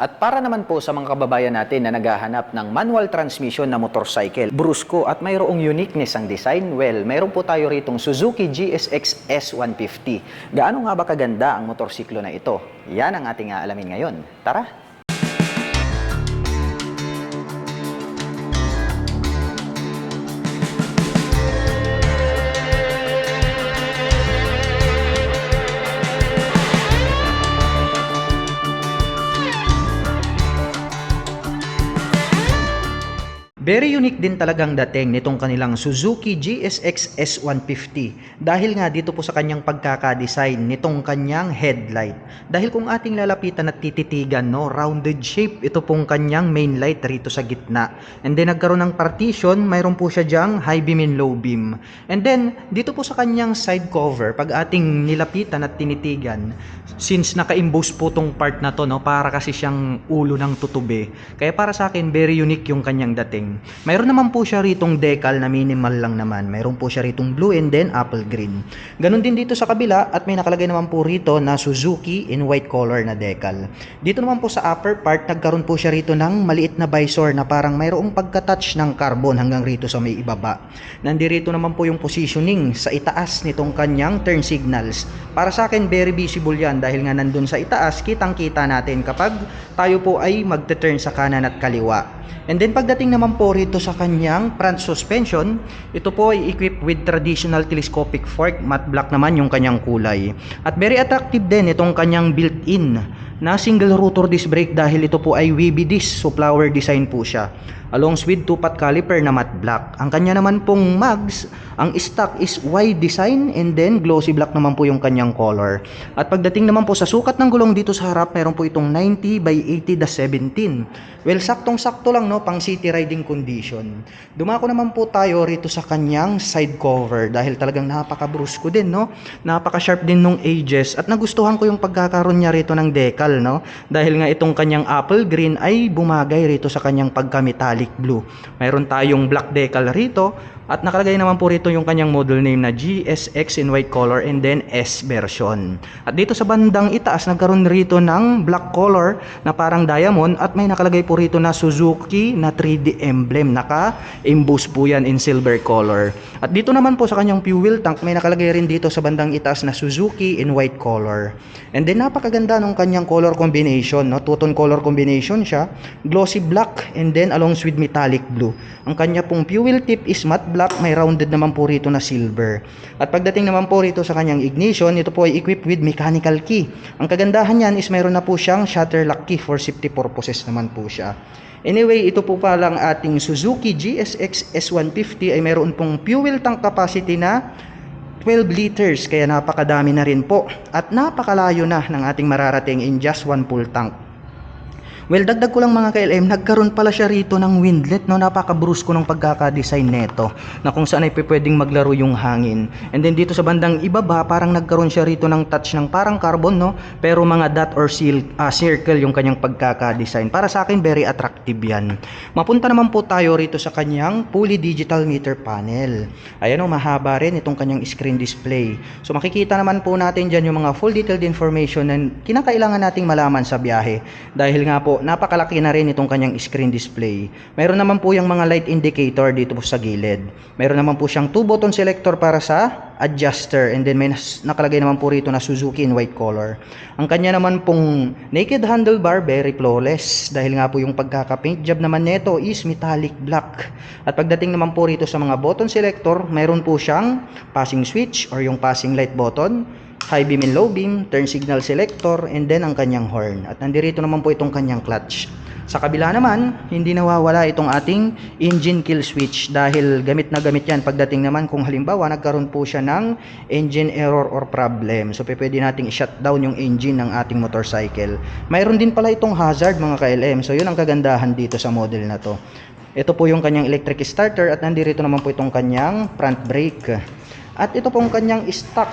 At para naman po sa mga kababayan natin na naghahanap ng manual transmission na motorcycle, brusko at mayroong uniqueness ang design, well, mayroon po tayo ritong Suzuki GSX S150. Gaano nga ba kaganda ang motorsiklo na ito? Yan ang ating aalamin ngayon. Tara! Very unique din talagang dating nitong kanilang Suzuki GSX S150 dahil nga dito po sa kanyang pagkakadesign nitong kanyang headlight. Dahil kung ating lalapitan at tititigan, no, rounded shape ito pong kanyang main light rito sa gitna. And then nagkaroon ng partition, mayroon po siya diyang high beam and low beam. And then dito po sa kanyang side cover, pag ating nilapitan at tinitigan, since naka-emboss po tong part na to, no, para kasi siyang ulo ng tutube. Kaya para sa akin, very unique yung kanyang dating. Mayroon naman po siya ritong decal na minimal lang naman. Mayroon po siya ritong blue and then apple green. Ganon din dito sa kabila at may nakalagay naman po rito na Suzuki in white color na decal. Dito naman po sa upper part, nagkaroon po siya rito ng maliit na visor na parang mayroong pagka-touch ng carbon hanggang rito sa may ibaba. Nandirito naman po yung positioning sa itaas nitong kanyang turn signals. Para sa akin, very visible yan dahil nga nandun sa itaas, kitang-kita natin kapag tayo po ay magte-turn sa kanan at kaliwa. And then pagdating naman po rito sa kanyang front suspension, ito po ay equipped with traditional telescopic fork, matte black naman yung kanyang kulay. At very attractive din itong kanyang built-in na single rotor disc brake dahil ito po ay wavy disc, so flower design po siya. Along with two-pot caliper na matte black. Ang kanya naman pong mags, ang stock is wide design and then glossy black naman po yung kanyang color. At pagdating naman po sa sukat ng gulong dito sa harap, meron po itong 90 by 80 17. Well, saktong-sakto lang no, pang city riding condition. Dumako naman po tayo rito sa kanyang side cover dahil talagang napaka-brusco din no. Napaka-sharp din nung edges at nagustuhan ko yung pagkakaroon niya rito ng decal no. Dahil nga itong kanyang apple green ay bumagay rito sa kanyang pagka-metallic blue. Mayroon tayong black decal rito at nakalagay naman po rito yung kanyang model name na GSX in white color and then S version. At dito sa bandang itaas nagkaroon rito ng black color na parang diamond at may nakalagay po rito na Suzuki na 3D emblem. Naka-emboss po yan in silver color. At dito naman po sa kanyang fuel tank may nakalagay rin dito sa bandang itaas na Suzuki in white color. And then napakaganda ng kanyang color combination. No? Two-tone color combination siya. Glossy black and then along with metallic blue. Ang kanya pong fuel tip is matte black black, may rounded naman po rito na silver. At pagdating naman po rito sa kanyang ignition, ito po ay equipped with mechanical key. Ang kagandahan niyan is mayroon na po siyang shutter lock key for safety purposes naman po siya. Anyway, ito po pa lang ating Suzuki GSX S150 ay mayroon pong fuel tank capacity na 12 liters kaya napakadami na rin po at napakalayo na ng ating mararating in just one full tank. Well, dagdag ko lang mga KLM, nagkaroon pala siya rito ng windlet, no? Napaka-brusko ng pagkaka-design neto, na kung saan ay pwedeng maglaro yung hangin. And then dito sa bandang ibaba, parang nagkaroon siya rito ng touch ng parang carbon, no? Pero mga dot or seal, ah, circle yung kanyang pagkaka-design. Para sa akin, very attractive yan. Mapunta naman po tayo rito sa kanyang fully digital meter panel. Ayan o, mahaba rin itong kanyang screen display. So makikita naman po natin dyan yung mga full detailed information na kinakailangan nating malaman sa biyahe. Dahil nga po, napakalaki na rin itong kanyang screen display. Mayroon naman po yung mga light indicator dito po sa gilid. Mayroon naman po siyang two button selector para sa adjuster and then may nakalagay naman po rito na Suzuki in white color. Ang kanya naman pong naked handlebar very flawless dahil nga po yung pagkaka-paint job naman nito is metallic black. At pagdating naman po rito sa mga button selector, mayroon po siyang passing switch or yung passing light button, high beam and low beam, turn signal selector, and then ang kanyang horn. At nandirito naman po itong kanyang clutch. Sa kabila naman, hindi nawawala itong ating engine kill switch dahil gamit na gamit yan pagdating naman kung halimbawa nagkaroon po siya ng engine error or problem. So pwede nating i-shut down yung engine ng ating motorcycle. Mayroon din pala itong hazard mga KLM. So yun ang kagandahan dito sa model na to. Ito po yung kanyang electric starter at nandirito naman po itong kanyang front brake. At ito pong kanyang stock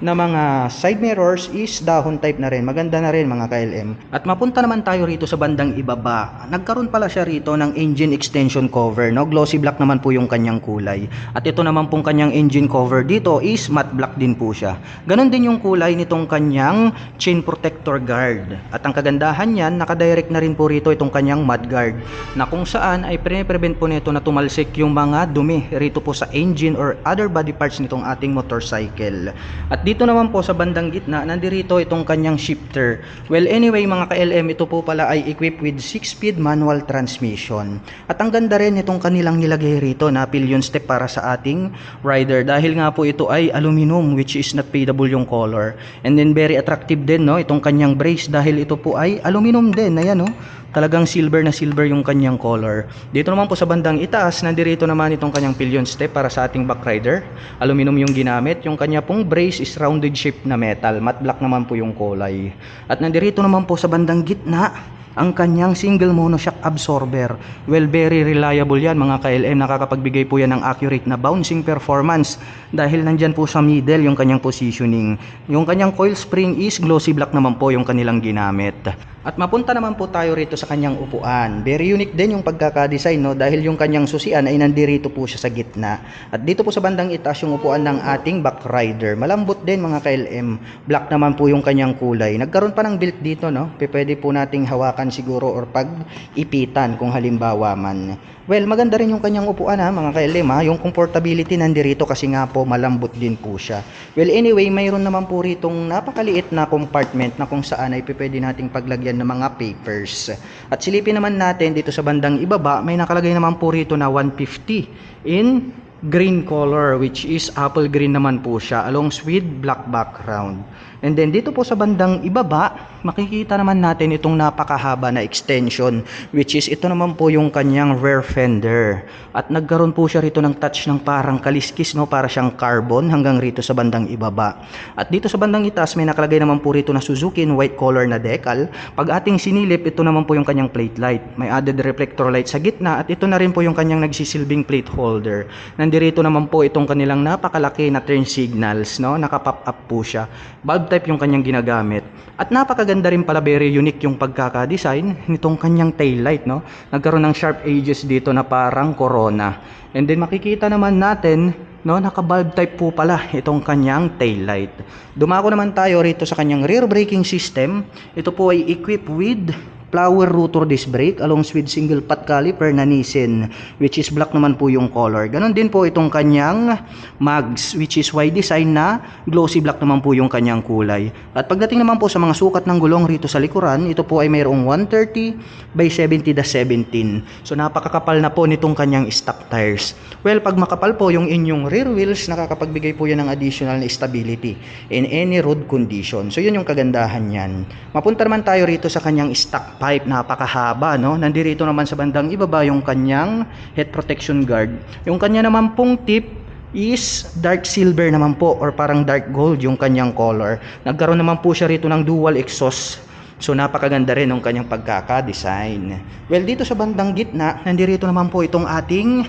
na mga side mirrors is dahon type na rin. Maganda na rin mga KLM. At mapunta naman tayo rito sa bandang ibaba. Nagkaroon pala siya rito ng engine extension cover. No? Glossy black naman po yung kanyang kulay. At ito naman pong kanyang engine cover dito is matte black din po siya. Ganon din yung kulay nitong kanyang chain protector guard. At ang kagandahan niyan, nakadirect na rin po rito itong kanyang mud guard na kung saan ay pre-prevent po nito na tumalsik yung mga dumi rito po sa engine or other body parts nitong ating motorcycle. At dito naman po sa bandang gitna, nandirito itong kanyang shifter. Well, anyway mga ka-LM, ito po pala ay equipped with 6-speed manual transmission. At ang ganda rin itong kanilang nilagay rito na pillion step para sa ating rider dahil nga po ito ay aluminum which is not fadable yung color. And then very attractive din no itong kanyang brace dahil ito po ay aluminum din. Ayan no. Talagang silver na silver yung kanyang color. Dito naman po sa bandang itaas, nandirito naman itong kanyang pillion step para sa ating back rider. Aluminum yung ginamit. Yung kanya pong brace is rounded shape na metal. Matte black naman po yung kulay. At nandirito naman po sa bandang gitna, ang kanyang single monoshock absorber. Well, very reliable yan mga KLM. Nakakapagbigay po yan ng accurate na bouncing performance dahil nandyan po sa middle yung kanyang positioning. Yung kanyang coil spring is glossy black naman po yung kanilang ginamit. At mapunta naman po tayo rito sa kanyang upuan. Very unique din yung pagkakadesign no dahil yung kanyang susian ay nandirito po siya sa gitna. At dito po sa bandang itaas yung upuan ng ating back rider. Malambot din mga KLM. Black naman po yung kanyang kulay. Nagkaroon pa ng built dito no. Pwede po nating hawakan siguro or pag ipitan kung halimbawa man. Well, maganda rin yung kanyang upuan ha mga KLM ha. Yung comfortability nandirito kasi nga po malambot din po siya. Well anyway, mayroon naman po ritong napakaliit na compartment na kung saan ay pwede nating paglagyan ng mga papers. At silipin naman natin dito sa bandang ibaba, may nakalagay naman po rito na 150 in green color which is apple green naman po siya along with black background. And then dito po sa bandang ibaba, makikita naman natin itong napakahaba na extension which is ito naman po yung kanyang rear fender. At nagkaroon po siya rito ng touch ng parang kaliskis no para siyang carbon hanggang rito sa bandang ibaba. At dito sa bandang itaas may nakalagay naman po rito na Suzuki in white color na decal. Pag ating sinilip, ito naman po yung kanyang plate light. May added reflector light sa gitna at ito na rin po yung kanyang nagsisilbing plate holder. Nandirito naman po itong kanilang napakalaki na turn signals, no? Naka-pop up po siya. Bulb type yung kanyang ginagamit. At napakaganda rin pala, very unique yung pagkaka-design nitong kanyang tail light, no? Nagkaroon ng sharp edges dito na parang corona. And then makikita naman natin no naka bulb type po pala itong kanyang tail light. Dumako naman tayo rito sa kanyang rear braking system. Ito po ay equipped with flower rotor disc brake along with single pot caliper na Nissin which is black naman po yung color. Ganon din po itong kanyang mags which is Y design na glossy black naman po yung kanyang kulay. At pagdating naman po sa mga sukat ng gulong rito sa likuran, ito po ay mayroong 130 by 70 da 17. So napakakapal na po nitong kanyang stock tires. Well, pag makapal po yung inyong rear wheels, nakakapagbigay po yan ng additional na stability in any road condition. So yun yung kagandahan yan. Mapunta naman tayo rito sa kanyang stock pipe, napakahaba, no? Nandirito naman sa bandang ibaba yung kanyang head protection guard. Yung kanya naman pong tip is dark silver naman po or parang dark gold yung kanyang color. Nagkaroon naman po siya rito ng dual exhaust So napakaganda rin ng kanyang pagkaka-design. Well, dito sa bandang gitna, nandirito naman po itong ating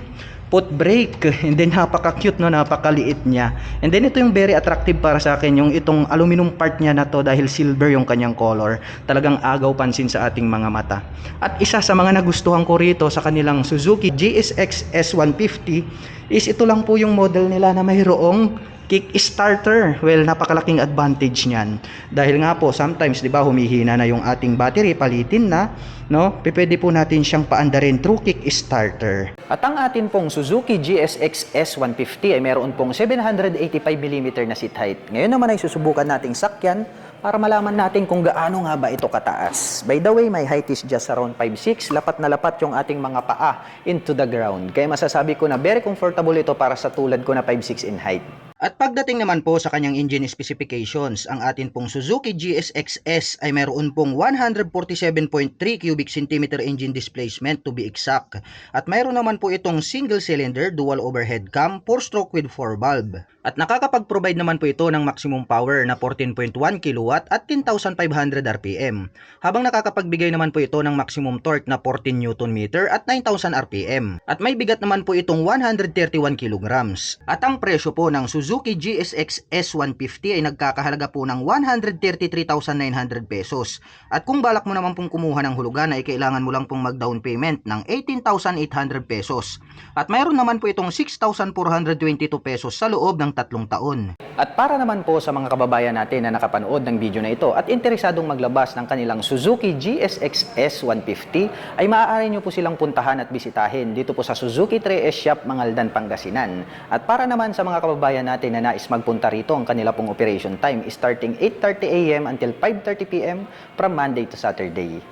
foot brake. And then napaka-cute no, napakaliit niya. And then ito yung very attractive para sa akin, yung itong aluminum part niya na to dahil silver yung kanyang color. Talagang agaw pansin sa ating mga mata. At isa sa mga nagustuhan ko rito sa kanilang Suzuki GSX S150 is ito lang po yung model nila na mayroong Kickstarter. Well, napakalaking advantage niyan. Dahil nga po, sometimes, di ba, humihina na yung ating battery, palitin na, no? Pwede po natin siyang paandarin through Kickstarter. At ang atin pong Suzuki GSX S150 ay meron pong 785mm na seat height. Ngayon naman ay susubukan nating sakyan para malaman natin kung gaano nga ba ito kataas. By the way, my height is just around 5'6". Lapat na lapat yung ating mga paa into the ground. Kaya masasabi ko na very comfortable ito para sa tulad ko na 5'6 in height. At pagdating naman po sa kanyang engine specifications, ang atin pong Suzuki GSX-S ay mayroon pong 147.3 cubic centimeter engine displacement to be exact. At mayroon naman po itong single cylinder dual overhead cam 4-stroke with 4 valve. At nakakapag-provide naman po ito ng maximum power na 14.1 kW at 10,500 RPM. Habang nakakapagbigay naman po ito ng maximum torque na 14 Nm at 9,000 RPM. At may bigat naman po itong 131 kg. At ang presyo po ng Suzuki Suzuki GSX S150 ay nagkakahalaga po ng 133,900 pesos. At kung balak mo naman pong kumuha ng hulugan ay kailangan mo lang pong mag-down payment ng 18,800 pesos. At mayroon naman po itong 6,422 pesos sa loob ng tatlong taon. At para naman po sa mga kababayan natin na nakapanood ng video na ito at interesadong maglabas ng kanilang Suzuki GSX S150 ay maaari nyo po silang puntahan at bisitahin dito po sa Suzuki 3S Shop Mangaldan, Pangasinan. At para naman sa mga kababayan natin na nais magpunta rito, ang kanila pong operation time starting 8.30 a.m. until 5.30 p.m. from Monday to Saturday.